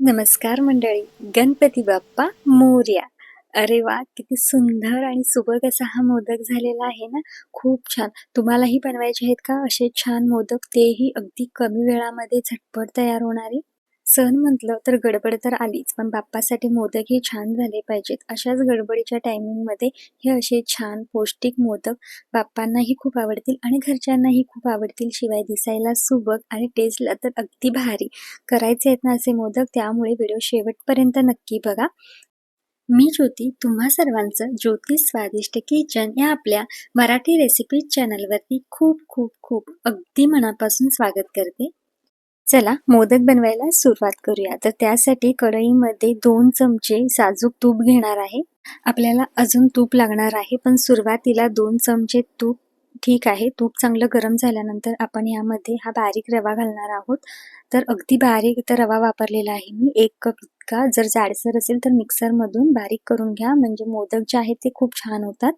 नमस्कार मंडळी. गणपती बाप्पा मोर्या. अरे वा किती सुंदर आणि सुबक असा हा मोदक झालेला आहे ना? खूप छान. तुम्हालाही बनवायचे आहेत का? असे छान मोदक तेही अगदी कमी वेळामध्ये झटपट तयार होणारे. सण म्हटलं तर गडबड तर आलीच पण बाप्पासाठी मोदक हे छान झाले पाहिजेत. अशाच गडबडीच्या टायमिंगमध्ये हे असे छान पौष्टिक मोदक बाप्पांनाही खूप आवडतील आणि घरच्यांनाही खूप आवडतील शिवाय दिसायला सुबक आणि टेस्टला तर अगदी भारी. करायचे आहेत ना असे मोदक त्यामुळे व्हिडिओ शेवटपर्यंत नक्की बघा. मी ज्योती तुम्हा सर्वांचं ज्योती स्वादिष्ट किचन या आपल्या मराठी रेसिपी चॅनलवरती खूप खूप खूप अगदी मनापासून स्वागत करते. चला मोदक बनवायला सुरुवात करूया. तर त्यासाठी कढईमध्ये दोन चमचे साजूक तूप घेणार आहे. आपल्याला अजून तूप लागणार आहे पण सुरुवातीला दोन चमचे तूप ठीक आहे. तूप चांगलं गरम झाल्यानंतर आपण यामध्ये हा बारीक रवा घालणार आहोत. तर अगदी बारीक इथं रवा वापरलेला आहे मी. एक कप इतका. जर जाडसर असेल तर मिक्सरमधून बारीक करून घ्या. म्हणजे मोदक जे आहेत ते खूप छान होतात.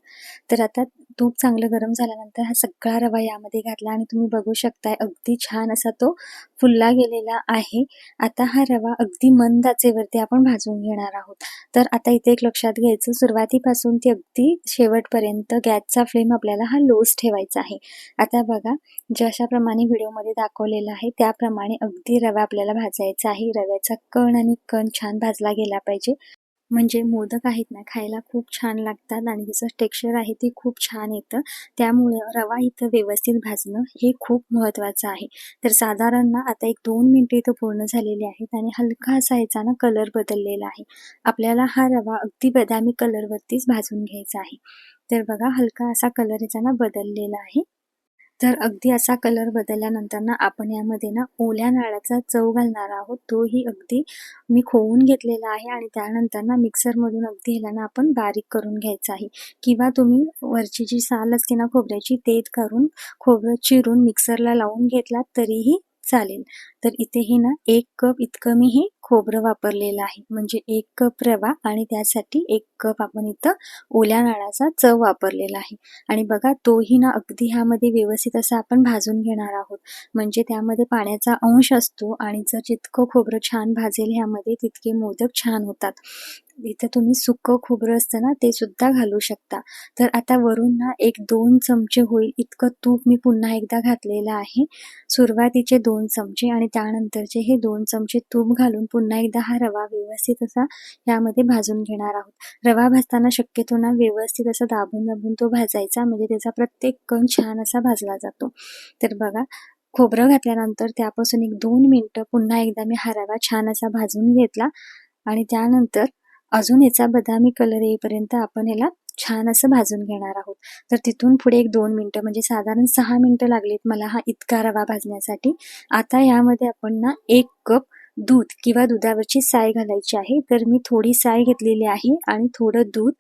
तर आता तूप चांगलं गरम झाल्यानंतर हा सगळा रवा यामध्ये घातला आणि तुम्ही बघू शकताय अगदी छान असा तो फुलला गेलेला आहे. आता हा रवा अगदी मंद आचेवरती आपण भाजून घेणार आहोत. तर आता इथे एक लक्षात घ्यायचं सुरुवातीपासून ते अगदी शेवटपर्यंत गॅसचा फ्लेम आपल्याला हा लोच ठेवायचा आहे. आता बघा जशाप्रमाणे व्हिडिओमध्ये दाखवलेलं आहे त्याप्रमाणे अगदी रवा आपल्याला भाजायचा आहे. रव्याचा कण आणि कण छान भाजला गेला पाहिजे. म्हणजे मोदक आहेत ना खायला खूप छान लागतात आणि त्याचं टेक्स्चर आहे ते खूप छान येतं. त्यामुळे रवा इथं व्यवस्थित भाजणं हे खूप महत्त्वाचं आहे. तर साधारण ना आता एक दोन मिनटं इथं पूर्ण झालेली आहेत आणि हलका असा याचा ना कलर बदललेला आहे. आपल्याला हा रवा अगदी बदामी कलरवरतीच भाजून घ्यायचा आहे. तर बघा हलका असा कलर याचा ना बदललेला आहे. तर अगदी असा कलर बदलल्यानंतर ना आपण यामध्ये ना ओल्या नाळाचा चव घालणार आहोत. तोही अगदी मी खोवून घेतलेला आहे आणि त्यानंतर ना मिक्सरमधून अगदी ह्याला ना आपण बारीक करून घ्यायचं आहे. किंवा तुम्ही वरची जी साल असते ना खोबऱ्याची ते करून खोबरं चिरून मिक्सरला लावून घेतलात तरीही चालेल. तर इथे हे ना एक कप इतकं मी हे खोबरं वापरलेलं आहे. म्हणजे एक कप रवा आणि त्यासाठी एक कप आपण इथं ओल्या नाळाचा चव वापरलेला आहे. आणि बघा तोही ना अगदी ह्यामध्ये व्यवस्थित असं आपण भाजून घेणार आहोत. म्हणजे त्यामध्ये पाण्याचा अंश असतो आणि जर जितकं खोबरं छान भाजेल ह्यामध्ये तितके मोदक छान होतात. इथं तुम्ही सुकं खोबरं असतं ना ते सुद्धा घालू शकता. तर आता वरून ना एक दोन चमचे होईल इतकं तूप मी पुन्हा एकदा घातलेलं आहे. सुरुवातीचे दोन चमचे आणि त्यानंतरचे हे दोन चमचे तूप घालून पुन्हा एकदा हा रवा व्यवस्थित असा यामध्ये भाजून घेणार आहोत. रवा भाजताना शक्यतो ना व्यवस्थित असा दाबून दाबून तो भाजायचा म्हणजे त्याचा प्रत्येक कण छान असा भाजला जातो. तर बघा खोबरं घातल्यानंतर त्यापासून एक दोन मिनटं पुन्हा एकदा मी हा रवा छान असा भाजून घेतला आणि त्यानंतर अजून याचा बदामी कलर येईपर्यंत आपण याला छान असं भाजून घेणार आहोत. तर तिथून पुढे एक दोन मिनटं म्हणजे साधारण सहा मिनटं लागलीत मला हा इतका रवा भाजण्यासाठी. आता यामध्ये आपण ना एक कप दूध किंवा दुधावरची साय घालायची आहे. तर मी थोडी साय घेतलेली आहे आणि थोडं दूध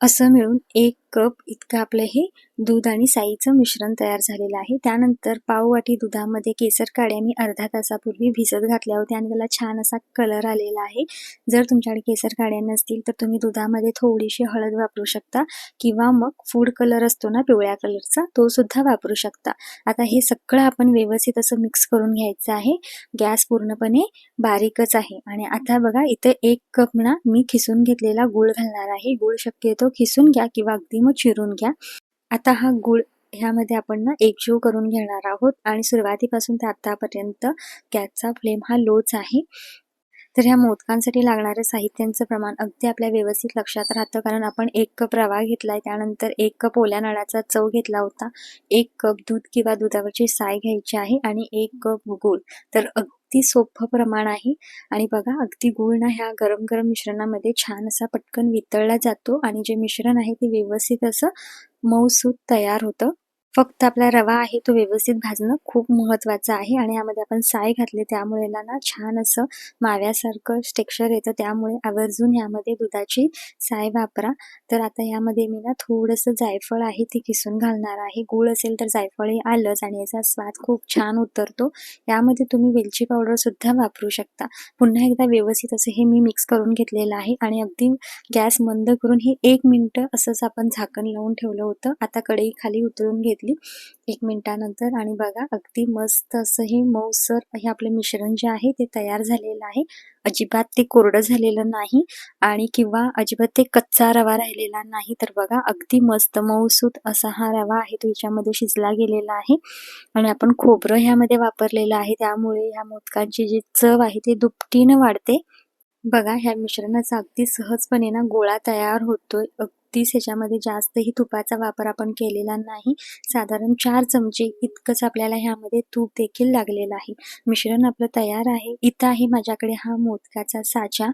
असं मिळून एक कप इतकं आपलं हे दूध आणि साईचं मिश्रण तयार झालेलं आहे. त्यानंतर पाववाटी दुधामध्ये केसर काड्या मी अर्धा तासापूर्वी भिजत घातल्या होत्या आणि त्याला छान असा कलर आलेला आहे. जर तुमच्याकडे केसर काड्या नसतील तर तुम्ही दुधामध्ये थोडीशी हळद वापरू शकता किंवा मग फूड कलर असतो ना पिवळ्या कलरचा तो सुद्धा वापरू शकता. आता हे सगळं आपण व्यवस्थित असं मिक्स करून घ्यायचं आहे. गॅस पूर्णपणे बारीकच आहे आणि आता बघा इथे एक कप ना मी खिसून घेतलेला गुळ घालणार आहे. गुळ शक्यतो खिसून घ्या किंवा अगदी मग चिरून घ्या. आता हा गुळ ह्यामध्ये आपण ना एकजीव करून घेणार आहोत आणि सुरुवातीपासून ते आतापर्यंत गॅसचा फ्लेम हा लोच आहे. तर ह्या मोदकांसाठी लागणाऱ्या साहित्यांचं प्रमाण अगदी आपल्या व्यवस्थित लक्षात राहतं. कारण आपण एक कप रवा घेतलाय त्यानंतर एक कप ओल्या नळाचा चव घेतला होता. एक कप दूध किंवा दुधावरची साय घ्यायची आहे आणि एक कप गूळ. तर अगदी सोपं प्रमाण आहे. आणि बघा अगदी गूळ ना ह्या गरम गरम मिश्रणामध्ये छान असा पटकन वितळला जातो. आणि जे मिश्रण आहे ते व्यवस्थित असं मऊसूत तयार होतं. फक्त आपला रवा आहे तो व्यवस्थित भाजणं खूप महत्त्वाचं आहे आणि यामध्ये आपण साय घातले त्यामुळे ना छान असं माव्यासारखं टेक्स्चर येतं. त्यामुळे आवर्जून यामध्ये दुधाची साय वापरा. तर आता यामध्ये मी ना थोडंसं जायफळ आहे ते किसून घालणार आहे. गूळ असेल तर जायफळही आलंच आणि याचा स्वाद खूप छान उतरतो. यामध्ये तुम्ही वेलची पावडरसुद्धा वापरू शकता. पुन्हा एकदा व्यवस्थित असं हे मी मिक्स करून घेतलेलं आहे आणि अगदी गॅस मंद करून हे एक मिनटं असंच आपण झाकण लावून ठेवलं होतं. आता कढई खाली उतरून घेतली घातली. एक मिनिटानंतर आणि बघा अगदी मस्त असं हे मऊसर हे आपलं मिश्रण जे आहे ते तयार झालेलं आहे. अजिबात ते कोरडं झालेलं नाही आणि किंवा अजिबात ते कच्चा रवा राहिलेला नाही. तर बघा अगदी मस्त मऊसूत असा हा रवा आहे तो याच्यामध्ये शिजला गेलेला आहे आणि आपण खोबरं ह्यामध्ये वापरलेलं आहे. त्यामुळे ह्या मोदकांची जी चव आहे ती दुपटीनं वाढते. बघा ह्या मिश्रणाचा अगदी सहजपणे ना गोळा तयार होतोय. अगदीच ह्याच्यामध्ये जास्तही तुपाचा वापर आपण केलेला नाही. साधारण चार चमचे इतकंच आपल्याला ह्यामध्ये तूप देखील लागलेलं आहे. मिश्रण आपलं तयार आहे. इथं आहे माझ्याकडे हा मोदकाचा साचा.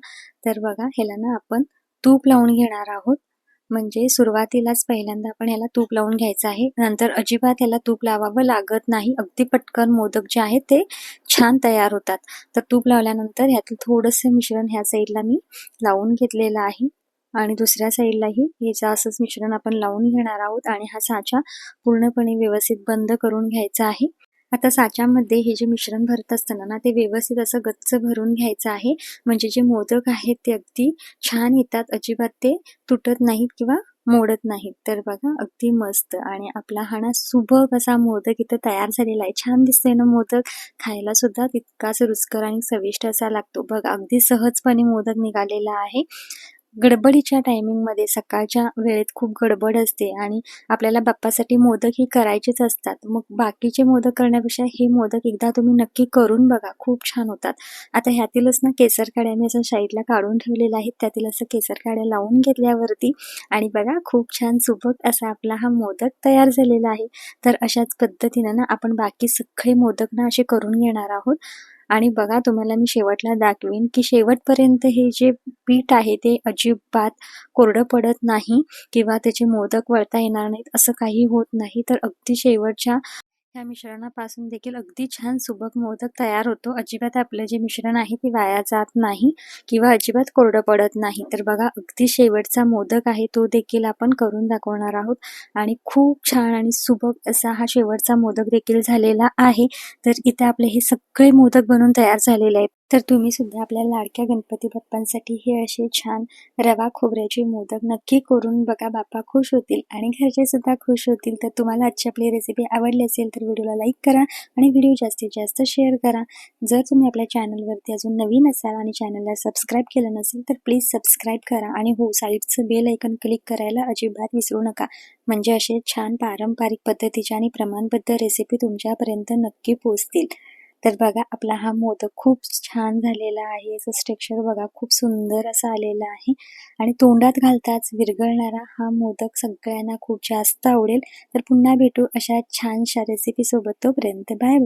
तर बघा ह्याला ना आपण तूप लावून घेणार आहोत. म्हणजे सुरुवातीलाच पहिल्यांदा आपण ह्याला तूप लावून घ्यायचं आहे. नंतर अजिबात ह्याला तूप लावावं लागत नाही. अगदी पटकन मोदक जे आहेत ते छान तयार होतात. तर तूप लावल्यानंतर ह्यातलं थोडंसं मिश्रण ह्या साईडला मी लावून घेतलेलं आहे. आणि दुसऱ्या साईडलाही ह्याचं असंच मिश्रण आपण लावून घेणार आहोत आणि हा साचा पूर्णपणे व्यवस्थित बंद करून घ्यायचा आहे. आता साच्यामध्ये हे जे मिश्रण भरत असताना ना ते व्यवस्थित असं गच्च भरून घ्यायचं आहे. म्हणजे जे मोदक आहेत ते अगदी छान येतात. अजिबात ते तुटत नाहीत किंवा मोडत नाहीत. तर बघा अगदी मस्त. आणि आपला हाणा सुबक असा मोदक इथं तयार झालेला आहे. छान दिसतोय ना मोदक. खायला सुद्धा तितकाच रुचकर आणि चविष्ट असा लागतो. बघ अगदी सहजपणे मोदक निघालेला आहे. गडबडीच्या टायमिंगमध्ये सकाळच्या वेळेत खूप गडबड असते आणि आपल्याला बाप्पासाठी मोदक ही करायचेच असतात. मग बाकीचे मोदक करण्यापेक्षा हे मोदक एकदा तुम्ही नक्की करून बघा. खूप छान होतात. आता ह्यातीलच ना केसर काड्या मी असं साईडला काढून ठेवलेल्या आहेत. त्यातील असं केसर काड्या लावून घेतल्यावरती आणि बघा खूप छान सुबक असा आपला हा मोदक तयार झालेला आहे. तर अशाच पद्धतीनं ना आपण बाकी सगळे मोदक ना असे करून घेणार आहोत. आणि बघा तुम्हाला मी शेवटला दाखवीन की शेवटपर्यंत हे जे पीठ आहे ते अजिबात कोरडं पडत नाही किंवा त्याचे मोदक वळता येणार नाहीत असं काही होत नाही. तर अगदी शेवटच्या ह्या मिश्रणापासून देखील अगदी छान सुबक मोदक तयार होतो. अजिबात आपलं जे मिश्रण आहे ते वाया जात नाही किंवा अजिबात कोरडं पडत नाही. तर बघा अगदी शेवटचा मोदक आहे तो देखील आपण करून दाखवणार आहोत. आणि खूप छान आणि सुबक असा हा शेवटचा मोदक देखील झालेला आहे. तर इथे आपले हे सगळे मोदक बनवून तयार झालेले आहेत. तर तुम्ही सुद्धा आपल्या लाडक्या गणपती बाप्पांसाठी हे असे छान रवा खोबऱ्याचे मोदक नक्की करून बघा. बाप्पा खुश होतील आणि घरचे सुद्धा खुश होतील. तर तुम्हाला आजची आपली रेसिपी आवडली असेल तर व्हिडिओला लाईक करा आणि व्हिडिओ जास्तीत जास्त शेअर करा. जर तुम्ही आपल्या चॅनलवरती अजून नवीन असाल आणि चॅनलला सबस्क्राईब केलं नसेल तर प्लीज सबस्क्राईब करा आणि हो साईडचं बेल ऐकन क्लिक करायला अजिबात विसरू नका. म्हणजे असे छान पारंपरिक पद्धतीच्या आणि प्रमाणबद्ध रेसिपी तुमच्यापर्यंत नक्की पोचतील तर बघा आपला हा मोदक खूप छान झालेला आहे. याचं स्ट्रक्चर बघा खूप सुंदर असा आलेला आहे. आणि तोंडात घालताच विरघळणारा हा मोदक सगळ्यांना खूप जास्त आवडेल. तर पुन्हा भेटू अशा छानशा रेसिपी सोबत तोपर्यंत. Bye bye